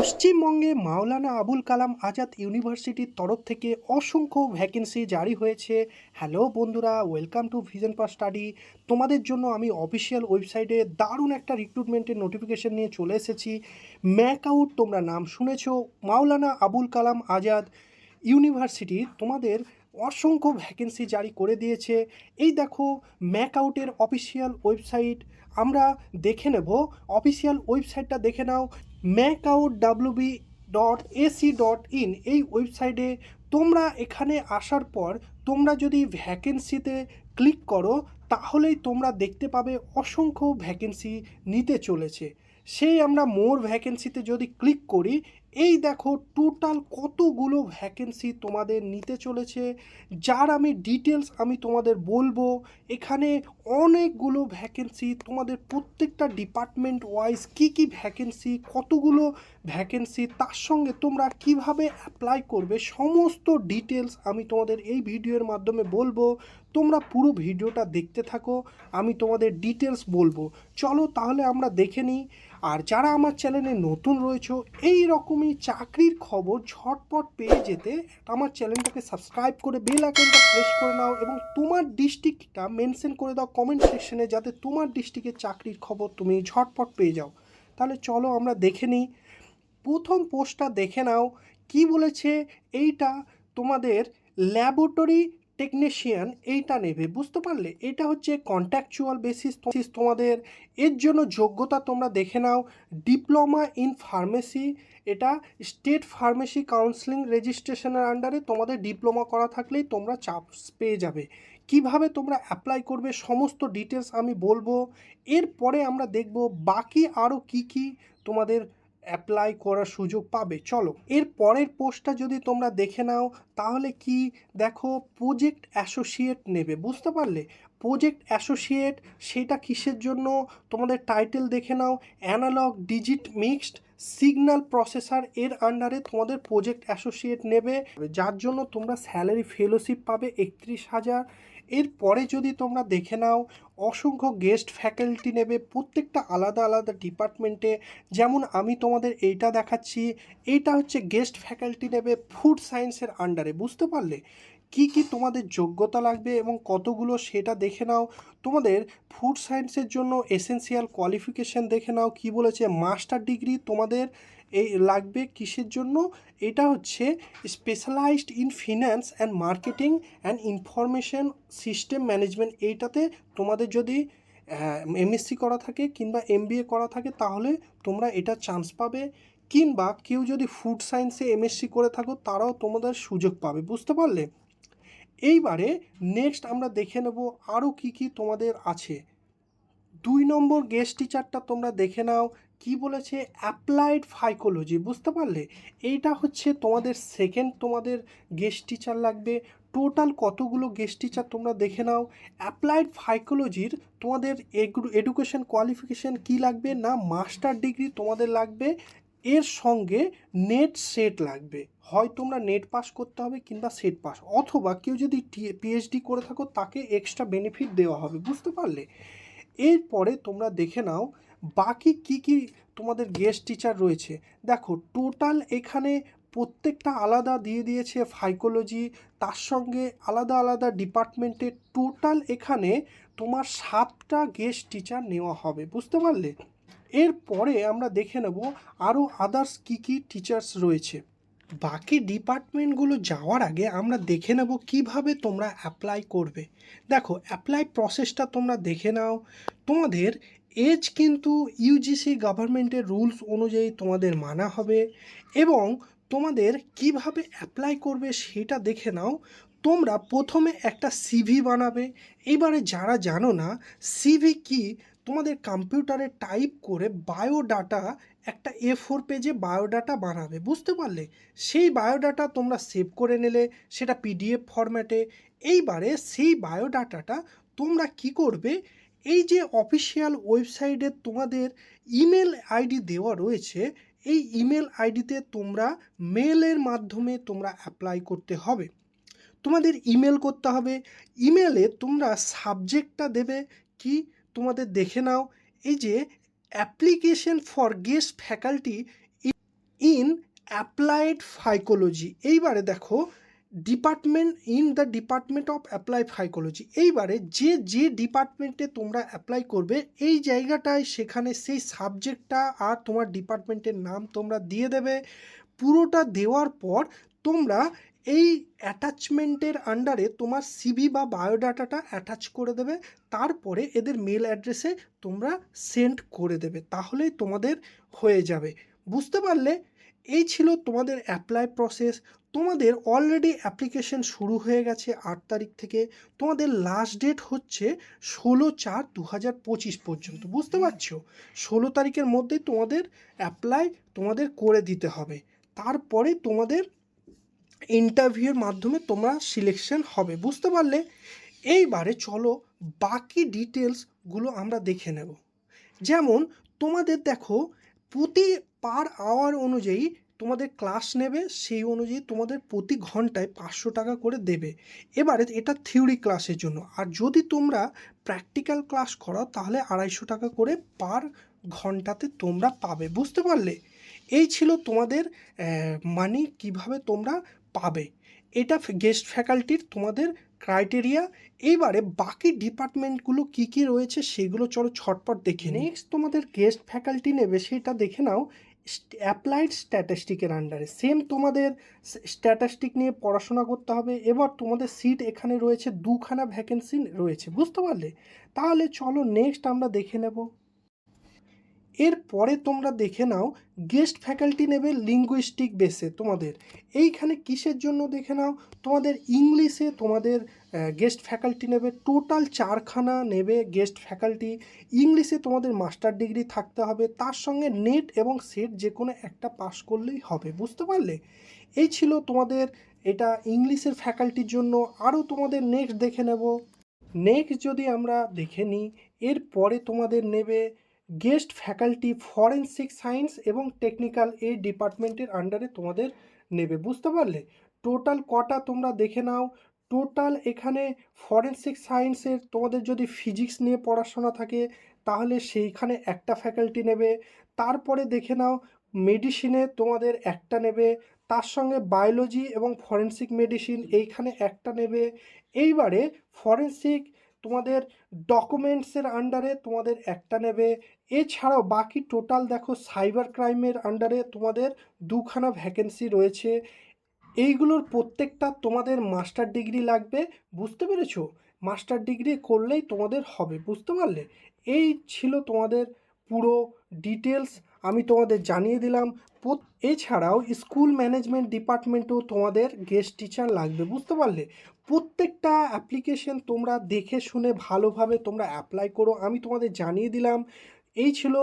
পশ্চিমবঙ্গে মাওলানা আবুল কালাম আজাদ ইউনিভার্সিটির তরফ থেকে অসংখ্য ভ্যাকেন্সি জারি হয়েছে। হ্যালো বন্ধুরা welcome to vision pass study তোমাদের জন্য আমি অফিসিয়াল ওয়েবসাইটে দারুণ একটা রিক্রুটমেন্টের নোটিফিকেশন নিয়ে চলে এসেছি। ম্যাক আউট তোমরা নাম শুনেছ। মাওলানা আবুল কালাম আজাদ ইউনিভার্সিটি তোমাদের অসংখ্য ভ্যাকেন্সি জারি করে দিয়েছে। এই দেখো ম্যাক আউটের অফিসিয়াল ওয়েবসাইট আমরা দেখে নেব। অফিসিয়াল ওয়েবসাইটটা দেখে নাও। MAKAUT WB dot AC dot in এই ওয়েবসাইটে তোমরা এখানে আসার পর তোমরা যদি ভ্যাকেন্সিতে ক্লিক করো, তাহলেই তোমরা দেখতে পাবে অসংখ্য ভ্যাকেন্সি নিতে চলেছে। সেই আমরা মোর ভ্যাকেন্সিতে যদি ক্লিক করি এই দেখো টোটাল কতগুলো ভ্যাকেন্সি তোমাদের নিতে চলেছে, যার আমি ডিটেলস আমি তোমাদের বলব। এখানে অনেকগুলো ভ্যাকেন্সি তোমাদের প্রত্যেকটা ডিপার্টমেন্ট ওয়াইজ কী কী ভ্যাকেন্সি কতগুলো ভ্যাকেন্সি তার সঙ্গে তোমরা কীভাবে অ্যাপ্লাই করবে, সমস্ত ডিটেলস আমি তোমাদের এই ভিডিওর মাধ্যমে বলব। তোমরা পুরো ভিডিওটা দেখতে থাকো, আমি তোমাদের ডিটেলস বলব। চলো তাহলে আমরা দেখে নিই। আর যারা আমার চ্যানেলে নতুন রয়েছে এই রকমই চাকরির খবর ঝটপট পেয়ে যেতে আমার চ্যানেলটাকে সাবস্ক্রাইব করে বেল আইকনটা প্রেস করে নাও এবং তোমার ডিস্ট্রিক্টটা মেনশন করে দাও কমেন্ট সেকশনে যাতে তোমার ডিস্ট্রিক্টের চাকরির খবর তুমি ঝটপট পেয়ে যাও। তাহলে চলো আমরা দেখে নিই। প্রথম পোস্টটা দেখে নাও। কি বলেছে? এইটা তোমাদের ল্যাবরেটরি টেকনিশিয়ান এইটা নেবে, বুঝতে পারলে? এটা হচ্ছে কন্ট্যাকচুয়াল বেসিস তোমাদের। এর জন্য যোগ্যতা তোমরা দেখে নাও। ডিপ্লোমা ইন ফার্মেসি, এটা স্টেট ফার্মেসি কাউন্সিলিং রেজিস্ট্রেশনের আন্ডারে তোমাদের ডিপ্লোমা করা থাকলেই তোমরা চাপ পেয়ে যাবে। কীভাবে তোমরা অ্যাপ্লাই করবে সমস্ত ডিটেলস আমি বলব। এরপরে আমরা দেখব বাকি আরও কি কি তোমাদের অ্যাপ্লাই করার সুযোগ পাবে। চলো, এর পরের পোস্টটা যদি তোমরা দেখে নাও, তাহলে কি দেখো প্রজেক্ট অ্যাসোসিয়েট নেবে, বুঝতে পারলে? প্রজেক্ট অ্যাসোসিয়েট সেটা কিসের জন্য? তোমাদের টাইটেল দেখে নাও analog digit mixed signal processor এর আন্ডারে তোমাদের প্রজেক্ট অ্যাসোসিয়েট নেবে, যার জন্য তোমরা স্যালারি ফেলোশিপ পাবে একত্রিশ হাজার। এরপরে যদি তোমরা দেখে নাও, অসংখ্য গেস্ট ফ্যাকাল্টি নেবে প্রত্যেকটা আলাদা আলাদা ডিপার্টমেন্টে যেমন আমি তোমাদের এইটা দেখাচ্ছি, এইটা হচ্ছে গেস্ট ফ্যাকাল্টি নেবে ফুড সায়েন্সের আন্ডারে বুঝতে পারলে? কি কি তোমাদের যোগ্যতা লাগবে এবং কতগুলো সেটা দেখে নাও। তোমাদের ফুড সায়েন্সের জন্য এসেন্সিয়াল কোয়ালিফিকেশান দেখে নাও, কি বলেছে মাস্টার ডিগ্রি তোমাদের এই লাগবে কিসের জন্য? এটা হচ্ছে specialised in finance and marketing and information system management এইটাতে তোমাদের যদি এমএসসি করা থাকে কিংবা এমবিএ করা থাকে তাহলে তোমরা এটা চান্স পাবে। কিংবা কেউ যদি ফুড সায়েন্সে এমএসসি করে থাকো তারাও তোমাদের সুযোগ পাবে, বুঝতে পারলে? এইবারে নেক্সট আমরা দেখে নেব আরও কি কি তোমাদের আছে। দুই নম্বর গেস্ট টিচারটা তোমরা দেখে নাও, কি বলেছে অ্যাপ্লাইড ফাইকোলজি বুঝতে পারলে? এইটা হচ্ছে তোমাদের সেকেন্ড তোমাদের গেস্ট টিচার লাগবে। টোটাল কতগুলো গেস্ট টিচার তোমরা দেখে নাও। অ্যাপ্লাইড ফাইকোলজির তোমাদের এডুকেশন কোয়ালিফিকেশান কি লাগবে না মাস্টার ডিগ্রি তোমাদের লাগবে। এর সঙ্গে নেট সেট লাগবে। হয় তোমরা নেট পাস করতে হবে কিংবা সেট পাস অথবা কেউ যদি পিএইচডি করে থাকো, তাকে এক্সট্রা বেনিফিট দেওয়া হবে। বুঝতে পারলে? এরপরে তোমরা দেখে নাও, বাকি কি কি তোমাদের গেস্ট টিচার রয়েছে। দেখো টোটাল এখানে প্রত্যেকটা আলাদা দিয়ে দিয়েছে ফাইকোলজি তার সঙ্গে আলাদা আলাদা ডিপার্টমেন্টে টোটাল এখানে তোমার সাতটা গেস্ট টিচার নেওয়া হবে। বুঝতে পারলে? এরপরে আমরা দেখে নেব আরও আদার্স কী কী টিচার্স রয়েছে। বাকি ডিপার্টমেন্টগুলো যাওয়ার আগে আমরা দেখে নেব কীভাবে তোমরা অ্যাপ্লাই করবে। দেখো অ্যাপ্লাই প্রসেসটা তোমরা দেখে নাও। তোমাদের এজ কিন্তু ইউজিসি গভর্নমেন্টের রুলস অনুযায়ী তোমাদের মানা হবে এবং তোমাদের কীভাবে অ্যাপ্লাই করবে সেটা দেখে নাও। তোমরা প্রথমে একটা সিভি বানাবে। এবারে যারা জানো না সিভি কি তোমাদের কম্পিউটারে টাইপ করে বায়োডাটা একটা এ ফোর পেজে বায়োডাটা বানাবে, বুঝতে পারলে? সেই বায়োডাটা তোমরা সেভ করে নিলে, সেটা পিডিএফ ফরম্যাটে এইবারে সেই বায়োডাটাটা তোমরা কি করবে? এই যে অফিসিয়াল ওয়েবসাইটে তোমাদের ইমেল আইডি দেওয়া রয়েছে, এই ইমেল আইডিতে তোমরা মেলের মাধ্যমে তোমরা অ্যাপ্লাই করতে হবে। তোমাদের ইমেল করতে হবে। ইমেলে তোমরা সাবজেক্টটা দেবে কি? তোমাদের দেখে নাও, এই যে application for guest faculty in applied phycology এইবারে দেখো department in the department of apply phycology এইবারে যে যে ডিপার্টমেন্টে তোমরা অ্যাপ্লাই করবে, এই জায়গাটায় সেখানে সেই সাবজেক্টটা আর তোমার ডিপার্টমেন্টের নাম তোমরা দিয়ে দেবে। পুরোটা দেওয়ার পর তোমরা এই অ্যাটাচমেন্টের আন্ডারে তোমার সিভি বা বায়োডাটাটা অ্যাটাচ করে দেবে, তারপরে এদের মেল অ্যাড্রেসে তোমরা সেন্ড করে দেবে, তাহলেই তোমাদের হয়ে যাবে। বুঝতে পারলে? এই ছিল তোমাদের অ্যাপ্লাই প্রসেস তোমাদের অলরেডি অ্যাপ্লিকেশন শুরু হয়ে গেছে আট তারিখ থেকে। তোমাদের লাস্ট ডেট হচ্ছে ষোলো চার দু হাজার পঁচিশ পর্যন্ত। বুঝতে পারছ? ষোলো তারিখের মধ্যে তোমাদের অ্যাপ্লাই তোমাদের করে দিতে হবে। তারপরে তোমাদের ইন্টারভিউয়ের মাধ্যমে তোমরা সিলেকশন হবে। বুঝতে পারলে? এইবারে চলো বাকি ডিটেলসগুলো আমরা দেখে নেব। যেমন, তোমাদের দেখো, প্রতি পার আওয়ার অনুযায়ী তোমাদের ক্লাস নেবে, সেই অনুযায়ী তোমাদের প্রতি ঘন্টায় পাঁচশো টাকা করে দেবে। এবারে এটা থিওরি ক্লাসের জন্য। আর যদি তোমরা প্র্যাকটিক্যাল ক্লাস করো তাহলে আড়াইশো টাকা করে পার ঘন্টাতে তোমরা পাবে। বুঝতে পারলে? এই ছিল তোমাদের মানি কীভাবে তোমরা পাবে। এটা গেস্ট ফ্যাকাল্টির তোমাদের ক্রাইটেরিয়া এইবারে বাকি ডিপার্টমেন্টগুলো কি কি রয়েছে সেগুলো চলো ছটপট দেখে নেক্সট তোমাদের গেস্ট ফ্যাকাল্টি নেবে, সেটা দেখে নাও। অ্যাপ্লাইড স্ট্যাটাস্টিকের আন্ডারে সেম তোমাদের স্ট্যাটাস্টিক নিয়ে পড়াশোনা করতে হবে। এবার তোমাদের সিট এখানে রয়েছে, দুখানা ভ্যাকেন্সি রয়েছে। বুঝতে পারলে? তাহলে চলো নেক্সট আমরা দেখে নেব। এরপরে তোমরা দেখে নাও গেস্ট ফ্যাকাল্টি নেবে লিঙ্গুইস্টিক বেসে তোমাদের। এইখানে কিসের জন্য দেখে নাও, তোমাদের ইংলিশে তোমাদের গেস্ট ফ্যাকাল্টি নেবে টোটাল চারখানা নেবে গেস্ট ফ্যাকাল্টি ইংলিশে তোমাদের মাস্টার ডিগ্রি থাকতে হবে, তার সঙ্গে নেট এবং সেট যে কোনো একটা পাস করলেই হবে, বুঝতে পারলে? এই ছিল তোমাদের, এটা ইংলিশের ফ্যাকাল্টির জন্য। আরও তোমাদের নেক্সট দেখে নেব। নেক্সট যদি আমরা দেখে নিই, এরপরে তোমাদের নেবে গেস্ট ফ্যাকাল্টি ফরেনসিক সায়েন্স এবং টেকনিক্যাল এই ডিপার্টমেন্টের আন্ডারে তোমাদের নেবে, বুঝতে পারলে? টোটাল কটা তোমরা দেখে নাও। টোটাল এখানে ফরেনসিক সায়েন্সের তোমাদের যদি ফিজিক্স নিয়ে পড়াশোনা থাকে, তাহলে সেইখানে একটা ফ্যাকাল্টি নেবে। তারপরে দেখে নাও, মেডিসিনে তোমাদের একটা নেবে। তার সঙ্গে বায়োলজি এবং ফরেনসিক মেডিসিন এইখানে একটা নেবে। এইবারে ফরেনসিক তোমাদের ডকুমেন্টসের আন্ডারে তোমাদের একটা নেবে। এছাড়াও বাকি টোটাল দেখো সাইবার ক্রাইমের আন্ডারে তোমাদের দুখানা ভ্যাকেন্সি রয়েছে। এইগুলোর প্রত্যেকটা তোমাদের মাস্টার ডিগ্রি লাগবে। বুঝতে পেরেছ? মাস্টার ডিগ্রি করলেই তোমাদের হবে, বুঝতে পারলে? এই ছিল তোমাদের পুরো ডিটেলস আমি তোমাদের জানিয়ে দিলাম। এছাড়াও স্কুল ম্যানেজমেন্ট ডিপার্টমেন্টেও তোমাদের গেস্ট টিচার লাগবে, বুঝতে পারলে? প্রত্যেকটা অ্যাপ্লিকেশন তোমরা দেখে শুনে ভালোভাবে তোমরা অ্যাপ্লাই করো, আমি তোমাদের জানিয়ে দিলাম। এই ছিল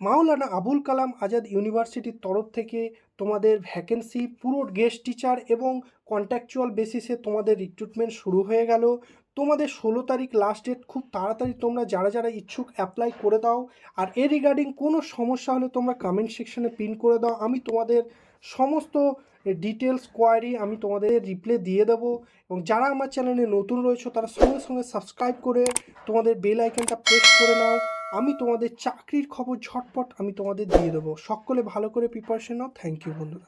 মাওলানা আবুল কালাম আজাদ ইউনিভার্সিটির তরফ থেকে তোমাদের ভ্যাকেন্সি পুরো গেস্ট টিচার এবং কন্ট্যাকচুয়াল বেসিসে তোমাদের রিক্রুটমেন্ট শুরু হয়ে গেল। তোমাদের ষোলো তারিখ লাস্ট ডেট খুব তাড়াতাড়ি তোমরা যারা যারা ইচ্ছুক অ্যাপ্লাই করে দাও। আর এ রিগার্ডিং কোনো সমস্যা হলে তোমরা কমেন্ট সেকশনে পিন করে দাও। আমি তোমাদের সমস্ত ডিটেলস কোয়ারি আমি তোমাদের রিপ্লে দিয়ে দেবো। এবং যারা আমার চ্যানেলে নতুন রয়েছে, তারা সঙ্গে সঙ্গে সাবস্ক্রাইব করে তোমাদের বেল আইকনটা প্রেস করে নাও। আমি তোমাদের চাকরির খবর ঝটপট আমি তোমাদের দিয়ে দেবো। সকলে ভালো করে প্রিপারেশন নাও। থ্যাংক ইউ বন্ধুরা।